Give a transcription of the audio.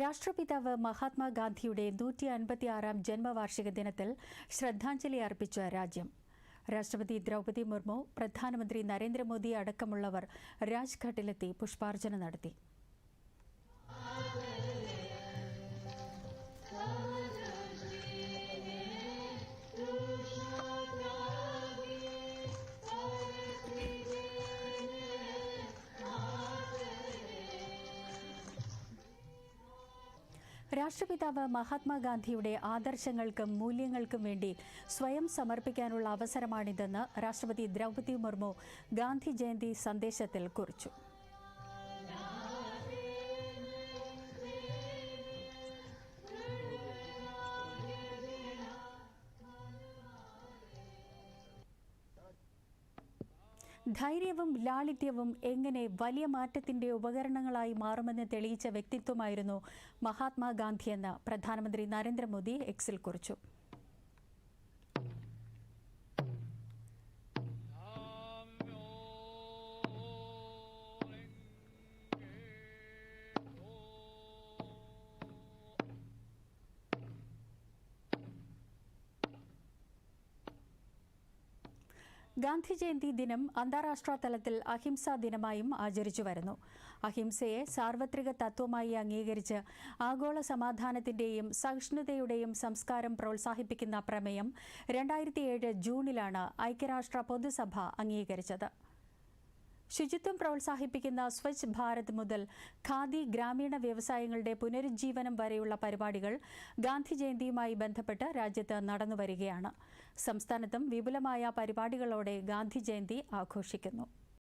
രാഷ്ട്രപിതാവ് മഹാത്മാഗാന്ധിയുടെ നൂറ്റി അൻപത്തിയാറാം ജന്മവാർഷിക ദിനത്തിൽ ശ്രദ്ധാഞ്ജലി അർപ്പിച്ച രാജ്യം. രാഷ്ട്രപതി ദ്രൗപദി മുർമു പ്രധാനമന്ത്രി നരേന്ദ്രമോദി അടക്കമുള്ളവർ രാജ്ഘട്ടിലെത്തി പുഷ്പാർച്ചന നടത്തി. രാഷ്ട്രപിതാവ് മഹാത്മാഗാന്ധിയുടെ ആദർശങ്ങൾക്കും മൂല്യങ്ങൾക്കും വേണ്ടി സ്വയം സമർപ്പിക്കാനുള്ള അവസരമാണിതെന്ന് രാഷ്ട്രപതി ദ്രൗപദി മുർമു ഗാന്ധി ജയന്തി സന്ദേശത്തിൽ കുറിച്ചു. ധൈര്യവും ലാളിത്യവും എങ്ങനെ വലിയ മാറ്റത്തിന്റെ ഉപകരണങ്ങളായി മാറുമെന്ന് തെളിയിച്ച വ്യക്തിത്വമായിരുന്നു മഹാത്മാഗാന്ധിയെന്ന് പ്രധാനമന്ത്രി നരേന്ദ്രമോദി എക്സിൽ കുറിച്ചു. ഗാന്ധി ജയന്തി ദിനം അന്താരാഷ്ട്ര തലത്തിൽ അഹിംസാ ദിനമായും ആചരിച്ചു വരുന്നു. അഹിംസയെ സാർവത്രിക തത്വമായി അംഗീകരിച്ച് ആഗോള സമാധാനത്തിന്റെയും സഹിഷ്ണുതയുടെയും സംസ്കാരം പ്രോത്സാഹിപ്പിക്കുന്ന പ്രമേയം രണ്ടായിരത്തിയേഴ് ജൂണിലാണ് ഐക്യരാഷ്ട്ര പൊതുസഭ അംഗീകരിച്ചത്. ശുചിത്വം പ്രോത്സാഹിപ്പിക്കുന്ന സ്വച്ഛ് ഭാരത് മുതൽ ഖാദി ഗ്രാമീണ വ്യവസായങ്ങളുടെ പുനരുജ്ജീവനം വരെയുള്ള പരിപാടികൾ ഗാന്ധി ജയന്തിയുമായി ബന്ധപ്പെട്ട് രാജ്യത്ത് നടന്നുവരികയാണ്. സംസ്ഥാനത്തും വിപുലമായ പരിപാടികളോടെ ഗാന്ധി ജയന്തി ആഘോഷിക്കുന്നു.